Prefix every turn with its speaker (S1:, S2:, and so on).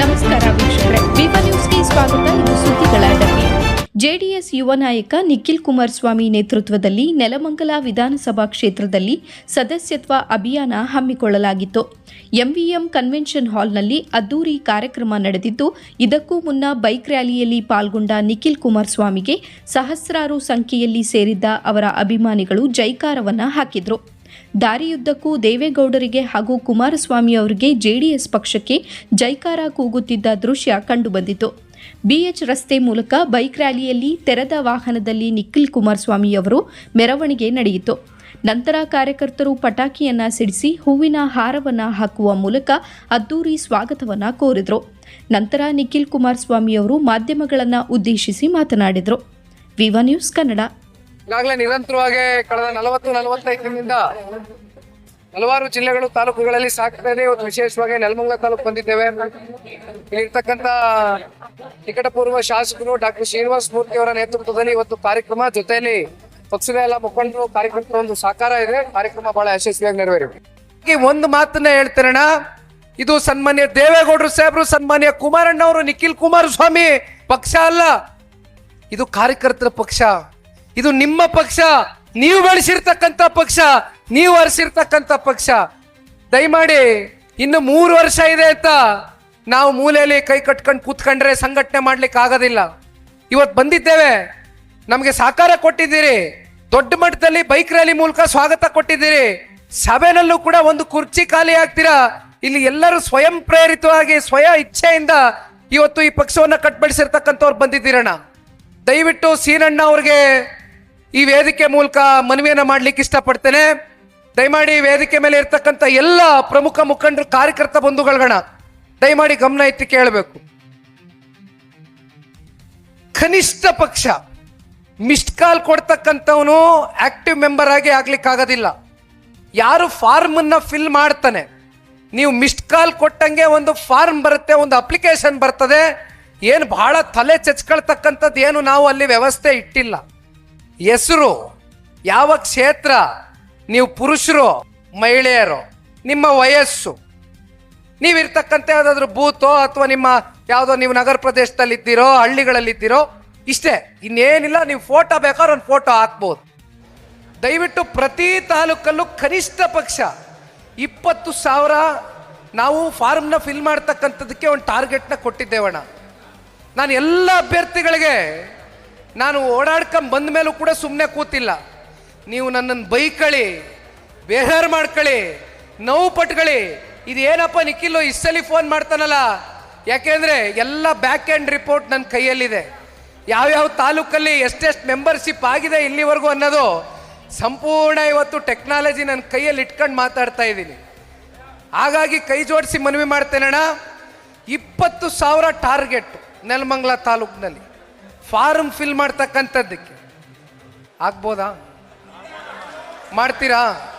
S1: ನಮಸ್ಕಾರ ವೀಕ್ಷಕರೇ. ವಿವ ನ್ಯೂಸ್ಗೆ ಸ್ವಾಗತ. ಇದು ಸುದ್ದಿಗಳ ಜೆಡಿಎಸ್ ಯುವ ನಾಯಕ ನಿಖಿಲ್ ಕುಮಾರಸ್ವಾಮಿ ನೇತೃತ್ವದಲ್ಲಿ ನೆಲಮಂಗಲ ವಿಧಾನಸಭಾ ಕ್ಷೇತ್ರದಲ್ಲಿ ಸದಸ್ಯತ್ವ ಅಭಿಯಾನ ಹಮ್ಮಿಕೊಳ್ಳಲಾಗಿತ್ತು. ಎಂವಿಎಂ ಕನ್ವೆನ್ಷನ್ ಹಾಲ್ನಲ್ಲಿ ಅದ್ದೂರಿ ಕಾರ್ಯಕ್ರಮ ನಡೆದಿದ್ದು, ಇದಕ್ಕೂ ಮುನ್ನ ಬೈಕ್ ರ್ಯಾಲಿಯಲ್ಲಿ ಪಾಲ್ಗೊಂಡ ನಿಖಿಲ್ ಕುಮಾರಸ್ವಾಮಿಗೆ ಸಹಸ್ರಾರು ಸಂಖ್ಯೆಯಲ್ಲಿ ಸೇರಿದ್ದ ಅವರ ಅಭಿಮಾನಿಗಳು ಜೈಕಾರವನ್ನು ಹಾಕಿದ್ರು. ದಾರಿಯುದ್ದಕ್ಕೂ ದೇವೇಗೌಡರಿಗೆ ಹಾಗೂ ಕುಮಾರಸ್ವಾಮಿ ಅವರಿಗೆ ಜೆಡಿಎಸ್ ಪಕ್ಷಕ್ಕೆ ಜೈಕಾರ ಕೂಗುತ್ತಿದ್ದ ದೃಶ್ಯ ಕಂಡುಬಂದಿತು. ಬಿಎಚ್ ರಸ್ತೆ ಮೂಲಕ ಬೈಕ್ ರ್ಯಾಲಿಯಲ್ಲಿ ತೆರೆದ ವಾಹನದಲ್ಲಿ ನಿಖಿಲ್ ಕುಮಾರಸ್ವಾಮಿ ಅವರು ಮೆರವಣಿಗೆ ನಡೆಯಿತು. ನಂತರ ಕಾರ್ಯಕರ್ತರು ಪಟಾಕಿಯನ್ನ ಸಿಡಿಸಿ ಹೂವಿನ ಹಾರವನ್ನು ಹಾಕುವ ಮೂಲಕ ಅದ್ದೂರಿ ಸ್ವಾಗತವನ್ನು ಕೋರಿದರು. ನಂತರ ನಿಖಿಲ್ ಕುಮಾರಸ್ವಾಮಿ ಅವರು ಮಾಧ್ಯಮಗಳನ್ನ ಉದ್ದೇಶಿಸಿ ಮಾತನಾಡಿದರು. Viva news Kannada.
S2: ಈಗಾಗಲೇ ನಿರಂತರವಾಗಿ ಕಳೆದ ನಲವತ್ತು ನಲವತ್ತೈದು ದಿನದಿಂದ ಹಲವಾರು ಜಿಲ್ಲೆಗಳು, ತಾಲೂಕುಗಳಲ್ಲಿ ಸಾಕ್ತಾ ಇವತ್ತು ವಿಶೇಷವಾಗಿ ನೆಲಮಂಗಲ ತಾಲೂಕು ಬಂದಿದ್ದೇವೆ. ಇಲ್ಲಿರ್ತಕ್ಕಂಥ ನಿಕಟಪೂರ್ವ ಶಾಸಕರು ಡಾಕ್ಟರ್ ಶ್ರೀನಿವಾಸ ಮೂರ್ತಿ ಅವರ ನೇತೃತ್ವದಲ್ಲಿ ಇವತ್ತು ಕಾರ್ಯಕ್ರಮ ಜೊತೆಯಲ್ಲಿ ಪಕ್ಷದ ಎಲ್ಲ ಮುಖಂಡರು ಕಾರ್ಯಕ್ರಮದ ಒಂದು ಸಾಕಾರ ಇದೆ. ಕಾರ್ಯಕ್ರಮ ಬಹಳ ಯಶಸ್ವಿಯಾಗಿ ನೆರವೇರಿವೆ. ಈ ಒಂದು ಮಾತನ್ನ ಹೇಳ್ತಾರಣ ಇದು ಸನ್ಮಾನ್ಯ ದೇವೇಗೌಡರು ಸಾಹೇಬರು, ಸನ್ಮಾನ್ಯ ಕುಮಾರಣ್ಣವರು, ನಿಖಿಲ್ ಕುಮಾರಸ್ವಾಮಿ ಪಕ್ಷ ಅಲ್ಲ. ಇದು ಕಾರ್ಯಕರ್ತರ ಪಕ್ಷ. ಇದು ನಿಮ್ಮ ಪಕ್ಷ. ನೀವು ಬೆಳೆಸಿರ್ತಕ್ಕಂಥ ಪಕ್ಷ, ನೀವು ಹರಿಸಿರ್ತಕ್ಕಂಥ ಪಕ್ಷ. ದಯಮಾಡಿ ಇನ್ನು ಮೂರು ವರ್ಷ ಇದೆ ಅಂತ ನಾವು ಮೂಲೆಯಲ್ಲಿ ಕೈ ಕಟ್ಕೊಂಡು ಕೂತ್ಕೊಂಡ್ರೆ ಸಂಘಟನೆ ಮಾಡ್ಲಿಕ್ಕೆ ಆಗೋದಿಲ್ಲ. ಇವತ್ತು ಬಂದಿದ್ದೇವೆ. ನಮಗೆ ಸಹಕಾರ ಕೊಟ್ಟಿದ್ದೀರಿ. ದೊಡ್ಡ ಮಟ್ಟದಲ್ಲಿ ಬೈಕ್ ರ್ಯಾಲಿ ಮೂಲಕ ಸ್ವಾಗತ ಕೊಟ್ಟಿದ್ದೀರಿ. ಸಭೆನಲ್ಲೂ ಕೂಡ ಒಂದು ಕುರ್ಚಿ ಖಾಲಿ ಆಗ್ತೀರಾ? ಇಲ್ಲಿ ಎಲ್ಲರೂ ಸ್ವಯಂ ಪ್ರೇರಿತವಾಗಿ, ಸ್ವಯ ಇಚ್ಛೆಯಿಂದ ಇವತ್ತು ಈ ಪಕ್ಷವನ್ನು ಕಟ್ಬಡಿಸಿರ್ತಕ್ಕಂಥವ್ರು ಬಂದಿದ್ದೀರಣ್ಣ. ದಯವಿಟ್ಟು ಸೀನಣ್ಣ ಅವ್ರಿಗೆ ಈ ವೇದಿಕೆ ಮೂಲಕ ಮನವಿಯನ್ನು ಮಾಡ್ಲಿಕ್ಕೆ ಇಷ್ಟಪಡ್ತೇನೆ. ದಯಮಾಡಿ ವೇದಿಕೆ ಮೇಲೆ ಇರ್ತಕ್ಕಂಥ ಎಲ್ಲ ಪ್ರಮುಖ ಮುಖಂಡರು, ಕಾರ್ಯಕರ್ತ ಬಂಧುಗಳಗಣ ದಯಮಾಡಿ ಗಮನ ಇಟ್ಟು ಕೇಳಬೇಕು. ಕನಿಷ್ಠ ಪಕ್ಷ ಮಿಸ್ಡ್ ಕಾಲ್ ಕೊಡ್ತಕ್ಕಂಥವನು ಆಕ್ಟಿವ್ ಮೆಂಬರ್ ಆಗಿ ಆಗ್ಲಿಕ್ಕಾಗೋದಿಲ್ಲ ಯಾರು ಫಾರ್ಮ್ ಅನ್ನ ಫಿಲ್ ಮಾಡ್ತಾನೆ, ನೀವು ಮಿಸ್ಡ್ ಕಾಲ್ ಕೊಟ್ಟಂಗೆ ಒಂದು ಫಾರ್ಮ್ ಬರುತ್ತೆ, ಒಂದು ಅಪ್ಲಿಕೇಶನ್ ಬರ್ತದೆ, ಏನು ಬಹಳ ತಲೆ ಚಚ್ಕೊಳ್ತಕ್ಕಂಥದ್ದು ಏನು ನಾವು ಅಲ್ಲಿ ವ್ಯವಸ್ಥೆ ಇಟ್ಟಿಲ್ಲ. ಹೆಸರು, ಯಾವ ಕ್ಷೇತ್ರ, ನೀವು ಪುರುಷರು, ಮಹಿಳೆಯರು, ನಿಮ್ಮ ವಯಸ್ಸು. ನೀವಿರ್ತಕ್ಕಂಥ ಯಾವುದಾದ್ರೂ ಬೂತೋ ಅಥವಾ ನಿಮ್ಮ ಯಾವುದೋ ನೀವು ನಗರ ಪ್ರದೇಶದಲ್ಲಿ ಇದ್ದೀರೋ ಹಳ್ಳಿಗಳಲ್ಲಿದ್ದೀರೋ, ಇಷ್ಟೇ. ಇನ್ನೇನಿಲ್ಲ, ನೀವು ಫೋಟೋ ಬೇಕಾದ್ರೆ ಒಂದು ಫೋಟೋ ಹಾಕ್ಬೋದು. ದಯವಿಟ್ಟು ಪ್ರತಿ ತಾಲೂಕಲ್ಲೂ ಕನಿಷ್ಠ ಪಕ್ಷ ಇಪ್ಪತ್ತು ಸಾವಿರ ನಾವು ಫಾರ್ಮ್ನ ಫಿಲ್ ಮಾಡ್ತಕ್ಕಂಥದ್ದಕ್ಕೆ ಒಂದು ಟಾರ್ಗೆಟ್ನ ಕೊಟ್ಟಿದ್ದೇವಣ್ಣ. ನಾನು ಎಲ್ಲ ಅಭ್ಯರ್ಥಿಗಳಿಗೆ ನಾನು ಓಡಾಡ್ಕೊಂಡ್ ಬಂದ ಮೇಲೂ ಕೂಡ ಸುಮ್ಮನೆ ಕೂತಿಲ್ಲ. ನೀವು ನನ್ನನ್ನು ಬೈಕಳಿ ಬೇಹಾರ್ ಮಾಡ್ಕೊಳ್ಳಿ ನೋವು ಪಟ್ಕೊಳ್ಳಿ ಇದೇನಪ್ಪ ನಿಖಿಲು ಇಷ್ಟಲ್ಲಿ ಫೋನ್ ಮಾಡ್ತಾನಲ್ಲ? ಯಾಕೆಂದ್ರೆ ಎಲ್ಲ ಬ್ಯಾಕ್ ಆ್ಯಂಡ್ ರಿಪೋರ್ಟ್ ನನ್ನ ಕೈಯಲ್ಲಿದೆ. ಯಾವ್ಯಾವ ತಾಲೂಕಲ್ಲಿ ಎಷ್ಟೆಷ್ಟು ಮೆಂಬರ್ಶಿಪ್ ಆಗಿದೆ ಇಲ್ಲಿವರೆಗೂ ಅನ್ನೋದು ಸಂಪೂರ್ಣ ಇವತ್ತು ಟೆಕ್ನಾಲಜಿ ನನ್ನ ಕೈಯಲ್ಲಿ ಇಟ್ಕೊಂಡು ಮಾತಾಡ್ತಾ ಇದ್ದೀನಿ. ಹಾಗಾಗಿ ಕೈ ಜೋಡಿಸಿ ಮನವಿ ಮಾಡ್ತೇನಣ್ಣ. ಇಪ್ಪತ್ತು ಸಾವಿರ ಟಾರ್ಗೆಟ್ ನೆಲಮಂಗಲ ತಾಲೂಕಿನಲ್ಲಿ. ಫಾರ್ಮ್ ಫಿಲ್ ಮಾಡ್ತಕ್ಕಂಥದ್ದಕ್ಕೆ. ಆಗ್ಬೋದಾ? ಮಾಡ್ತೀರಾ?